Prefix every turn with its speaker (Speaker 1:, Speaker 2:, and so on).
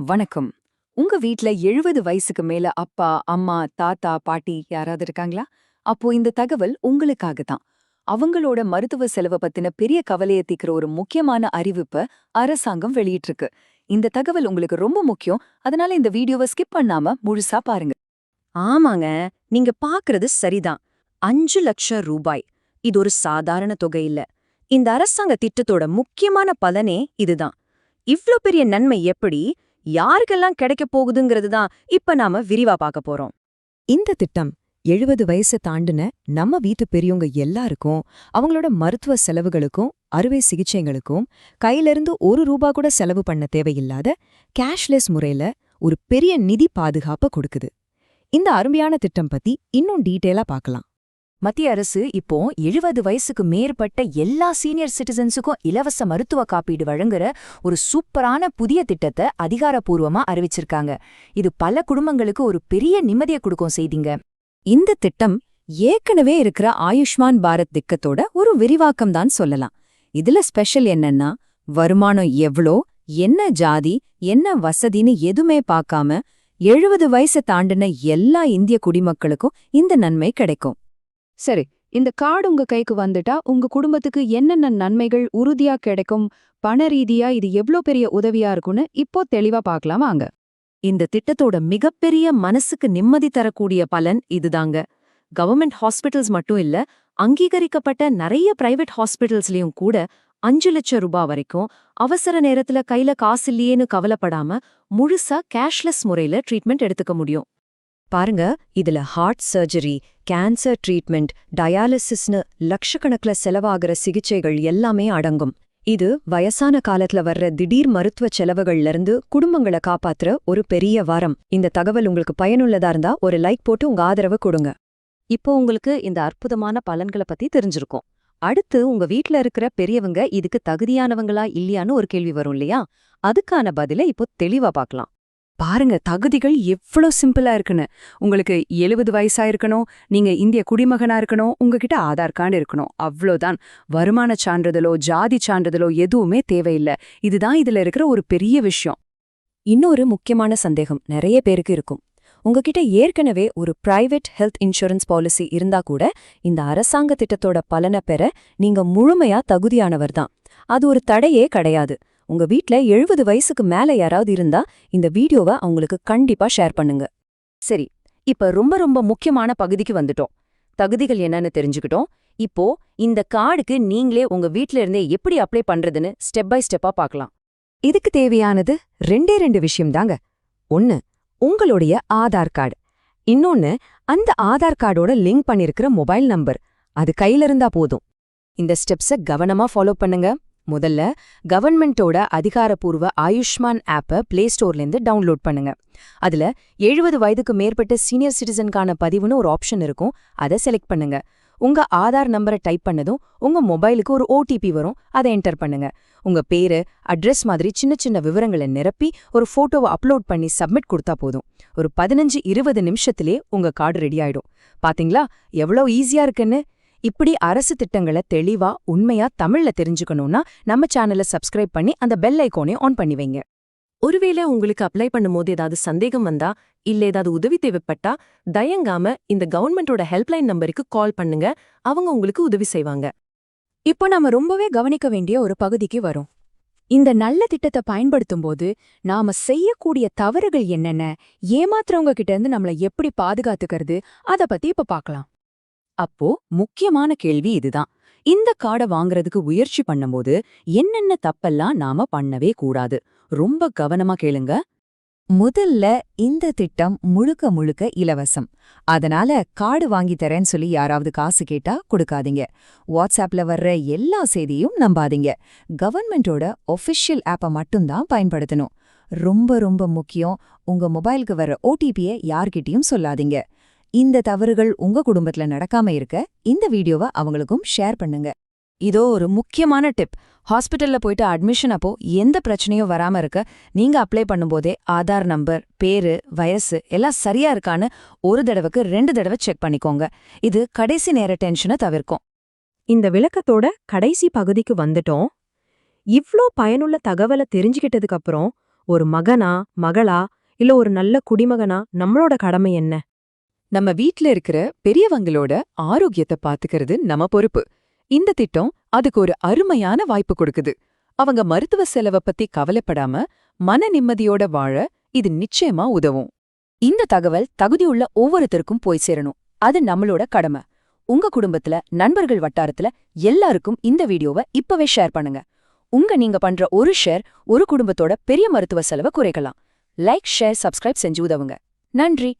Speaker 1: வணக்கம். உங்க வீட்ல எழுபது வயசுக்கு மேல அப்பா அம்மா தாத்தா பாட்டி யாராவது இருக்காங்களா? அப்போ இந்த தகவல் உங்களுக்காக தான். அவங்களோட மருத்துவ செலவை பத்தின பெரிய கவலையை தீக்கிற ஒரு முக்கியமான அறிவிப்ப அரசாங்கம் வெளியிட்டிருக்கு. இந்த தகவல் உங்களுக்கு ரொம்ப முக்கியம். அதனால இந்த வீடியோவை ஸ்கிப் பண்ணாம முழுசா பாருங்க.
Speaker 2: ஆமாங்க. நீங்க பாக்குறது சரிதான். அஞ்சு லட்சம் ரூபாய். இது ஒரு சாதாரண தொகை இல்ல. இந்த அரசாங்க திட்டத்தோட முக்கியமான பலனே இதுதான். இவ்ளோ பெரிய நன்மை எப்படி? யாருக்கெல்லாம் கிடைக்க போகுதுங்கிறது தான் இப்ப நாம விரிவா பார்க்க போறோம்.
Speaker 3: இந்த திட்டம் எழுபது வயசை தாண்டின நம்ம வீட்டு பெரியவங்க எல்லாருக்கும் அவங்களோட மருத்துவ செலவுகளுக்கும் அறுவை சிகிச்சைகளுக்கும் கையிலிருந்து ஒரு ரூபா கூட செலவு பண்ண தேவையில்லாத கேஷ்லெஸ் முறையில ஒரு பெரிய நிதி பாதுகாப்ப கொடுக்குது. இந்த அருமையான திட்டம் பத்தி இன்னும் டீட்டெயிலா பார்க்கலாம்.
Speaker 1: மத்திய அரசு இப்போ எழுபது வயசுக்கு மேற்பட்ட எல்லா சீனியர் சிட்டிசன்ஸுக்கும் இலவச மருத்துவ காப்பீடு வழங்குற ஒரு சூப்பரான புதிய திட்டத்தை அதிகாரப்பூர்வமா அறிவிச்சிருக்காங்க. இது பல குடும்பங்களுக்கு ஒரு பெரிய நிம்மதியை கொடுக்கும் செய்திங்க.
Speaker 3: இந்த திட்டம் ஏற்கனவே இருக்கிற ஆயுஷ்மான் பாரத் திக்கத்தோட ஒரு விரிவாக்கம் தான் சொல்லலாம். இதுல ஸ்பெஷல் என்னன்னா வருமானம் எவ்ளோ என்ன ஜாதி என்ன வசதின்னு எதுவுமே பார்க்காம எழுபது வயசை தாண்டின எல்லா இந்திய குடிமக்களுக்கும் இந்த நன்மை கிடைக்கும்.
Speaker 4: சரி இந்த கார்டு உங்க கைக்கு வந்துட்டா உங்க குடும்பத்துக்கு என்னென்ன நன்மைகள் உறுதியா கிடைக்கும் பண ரீதியா இது எவ்ளோ பெரிய உதவியா இருக்கும்னு இப்போ தெளிவா பார்க்கலாம் வாங்க.
Speaker 2: இந்த திட்டத்தோட மிகப்பெரிய மனசுக்கு நிம்மதி தரக்கூடிய பலன் இதுதாங்க. கவர்மெண்ட் ஹாஸ்பிட்டல்ஸ் மட்டும் இல்ல அங்கீகரிக்கப்பட்ட நிறைய பிரைவேட் ஹாஸ்பிட்டல்ஸ்லயும் கூட அஞ்சு லட்சம் ரூபாய் வரைக்கும் அவசர நேரத்துல கையில காசு இல்லையேன்னு கவலைப்படாம முழுசா கேஷ்லெஸ் முறையில ட்ரீட்மெண்ட் எடுத்துக்க முடியும். பாருங்க இதுல ஹார்ட் சர்ஜரி கேன்சர் ட்ரீட்மெண்ட் டயாலிசிஸ்னு லட்சக்கணக்கில் செலவாகிற சிகிச்சைகள் எல்லாமே அடங்கும். இது வயசான காலத்துல வர்ற திடீர் மருத்துவ செலவுகள்ல இருந்து குடும்பங்களை காப்பாத்துற ஒரு பெரிய வாரம். இந்த தகவல் உங்களுக்கு பயனுள்ளதா இருந்தா ஒரு லைக் போட்டு உங்க ஆதரவு கொடுங்க. இப்போ உங்களுக்கு இந்த அற்புதமான பலன்களை பத்தி தெரிஞ்சிருக்கும். அடுத்து உங்க வீட்ல இருக்கிற பெரியவங்க இதுக்கு தகுதியானவங்களா இல்லையான்னு ஒரு கேள்வி வரும் இல்லையா? அதுக்கான பதில இப்போ தெளிவா பார்க்கலாம்.
Speaker 1: பாருங்க தகுதிகள் எவ்வளோ சிம்பிளா இருக்குன்னு. உங்களுக்கு எழுபது வயசா இருக்கணும் நீங்க இந்திய குடிமகனா இருக்கணும் உங்ககிட்ட ஆதார் கார்டு இருக்கணும். அவ்வளோதான் வருமான சான்றிதழோ ஜாதி சான்றிதழோ எதுவுமே தேவையில்லை. இதுதான் இதுல இருக்கிற ஒரு பெரிய விஷயம்.
Speaker 3: இன்னொரு முக்கியமான சந்தேகம் நிறைய பேருக்கு இருக்கும். உங்ககிட்ட ஏற்கனவே ஒரு பிரைவேட் ஹெல்த் இன்சூரன்ஸ் பாலிசி இருந்தா கூட இந்த அரசாங்க திட்டத்தோட பலனை பெற நீங்க முழுமையா தகுதியானவர் தான். அது ஒரு தடையே கிடையாது. உங்க வீட்ல எழுபது வயசுக்கு மேல யாராவது இருந்தா இந்த வீடியோவை அவங்களுக்கு கண்டிப்பா ஷேர் பண்ணுங்க.
Speaker 2: சரி இப்ப ரொம்ப ரொம்ப முக்கியமான பகுதிக்கு வந்துட்டோம். தகுதிகள் என்னன்னு தெரிஞ்சுக்கிட்டோம். இப்போ இந்த கார்டுக்கு நீங்களே உங்க வீட்ல இருந்தே எப்படி அப்ளை பண்றதுன்னு ஸ்டெப் பை ஸ்டெப்பா பார்க்கலாம்
Speaker 3: இதுக்கு தேவையானது ரெண்டே ரெண்டு விஷயம் தாங்க. ஒன்னு உங்களுடைய ஆதார் கார்டு. இன்னொன்னு அந்த ஆதார் கார்டோட லிங்க் பண்ணிருக்கிற மொபைல் நம்பர். அது கையில இருந்தா போதும்.
Speaker 2: இந்த ஸ்டெப்ஸ கவனமா ஃபாலோ பண்ணுங்க. முதல்ல கவர்மெண்டோட அதிகாரப்பூர்வ ஆயுஷ்மான் ஆப்பை பிளே ஸ்டோர்லேருந்து டவுன்லோட் பண்ணுங்க. அதுல எழுபது வயதுக்கு மேற்பட்ட சீனியர் சிட்டிசனுக்கான பதிவுன்னு ஒரு ஆப்ஷன் இருக்கும். அதை செலக்ட் பண்ணுங்க. உங்க ஆதார் நம்பரை டைப் பண்ணதும் உங்க மொபைலுக்கு ஒரு ஓடிபி வரும். அதை என்டர் பண்ணுங்க. உங்க பேரு அட்ரஸ் மாதிரி சின்ன சின்ன விவரங்களை நிரப்பி ஒரு போட்டோவை அப்லோட் பண்ணி சப்மிட் கொடுத்தா போதும். ஒரு பதினஞ்சு இருபது நிமிஷத்திலே உங்க கார்டு ரெடி ஆயிடும். பாத்தீங்களா? எவ்வளோ ஈஸியா இருக்குன்னு? இப்படி அரசு திட்டங்களை தெளிவா உண்மையா தமிழ்ல தெரிஞ்சுக்கணும்னா நம்ம சேனலை சப்ஸ்கிரைப் பண்ணி அந்த பெல் ஐக்கோனை ஆன் பண்ணி வைங்க. ஒருவேளை உங்களுக்கு அப்ளை பண்ணும்போது ஏதாவது சந்தேகம் வந்தா இல்ல ஏதாவது உதவி தேவைப்பட்டா தயங்காம இந்த கவர்மெண்டோட ஹெல்ப்லைன் நம்பருக்கு கால் பண்ணுங்க. அவங்க உங்களுக்கு உதவி செய்வாங்க.
Speaker 4: இப்போ நாம ரொம்பவே கவனிக்க வேண்டிய ஒரு பகுதிக்கு வரோம். இந்த நல்ல திட்டத்தை பயன்படுத்தும் போது நாம செய்யக்கூடிய தவறுகள் என்னென்ன ஏமாத்துறவங்க கிட்ட இருந்து நம்மள எப்படி பாதுகாத்துக்கிறது அத பத்தி இப்ப பார்க்கலாம்.
Speaker 1: அப்போ முக்கியமான கேள்வி இதுதான். இந்த காடை வாங்குறதுக்கு முயற்சி பண்ணும்போது என்னென்ன தப்பெல்லாம் நாம பண்ணவே கூடாது? ரொம்ப கவனமா கேளுங்க.
Speaker 3: முதல்ல இந்த திட்டம் முழுக்க முழுக்க இலவசம். அதனால கார்டு வாங்கி தரேன்னு சொல்லி யாராவது காசு கேட்டா கொடுக்காதீங்க. வாட்ஸ்ஆப்ல வர்ற எல்லா செய்தியும் நம்பாதீங்க. கவர்மெண்டோட ஒஃபிஷியல் ஆப்பை மட்டும்தான் பயன்படுத்தணும். ரொம்ப ரொம்ப முக்கியம். உங்க மொபைலுக்கு வர ஓடிபியை யார்கிட்டயும் சொல்லாதீங்க. இந்த தவறுகள் உங்க குடும்பத்துல நடக்காம இருக்க இந்த வீடியோவை அவங்களுக்கும் ஷேர் பண்ணுங்க.
Speaker 1: இதோ ஒரு முக்கியமான டிப். ஹாஸ்பிட்டல்ல போயிட்டு அட்மிஷன் அப்போ எந்த பிரச்சனையும் வராம இருக்க நீங்க அப்ளை பண்ணும்போதே ஆதார் நம்பர் பேரு வயசு எல்லாம் சரியா இருக்கான்னு ஒரு தடவைக்கு ரெண்டு தடவை செக் பண்ணிக்கோங்க. இது கடைசி நேர டென்ஷனை தவிர்க்கும்.
Speaker 2: இந்த விளக்கத்தோட கடைசி பகுதிக்கு வந்துட்டோம். இவ்ளோ பயனுள்ள தகவலை தெரிஞ்சுக்கிட்டதுக்கு அப்புறம்
Speaker 5: ஒரு மகனா மகளா இல்ல ஒரு நல்ல குடிமகனா நம்மளோட கடமை என்ன?
Speaker 1: நம்ம வீட்ல இருக்கிற பெரியவங்களோட ஆரோக்கியத்தை பாத்துக்கிறது நம்ம பொறுப்பு. இந்த திட்டம் அதுக்கு ஒரு அருமையான வாய்ப்பு கொடுக்குது. அவங்க மருத்துவ செலவை பத்தி கவலைப்படாம மன நிம்மதியோட வாழ இது நிச்சயமா உதவும்.
Speaker 2: இந்த தகவல் தகுதியுள்ள ஒவ்வொருத்தருக்கும் போய் சேரணும். அது நம்மளோட கடமை. உங்க குடும்பத்துல நண்பர்கள் வட்டாரத்துல எல்லாருக்கும் இந்த வீடியோவை இப்பவே ஷேர் பண்ணுங்க. உங்க நீங்க பண்ற ஒரு ஷேர் ஒரு குடும்பத்தோட பெரிய மருத்துவ செலவை குறைக்கலாம். லைக் ஷேர் சப்ஸ்கிரைப் செஞ்சு உதவுங்க. நன்றி.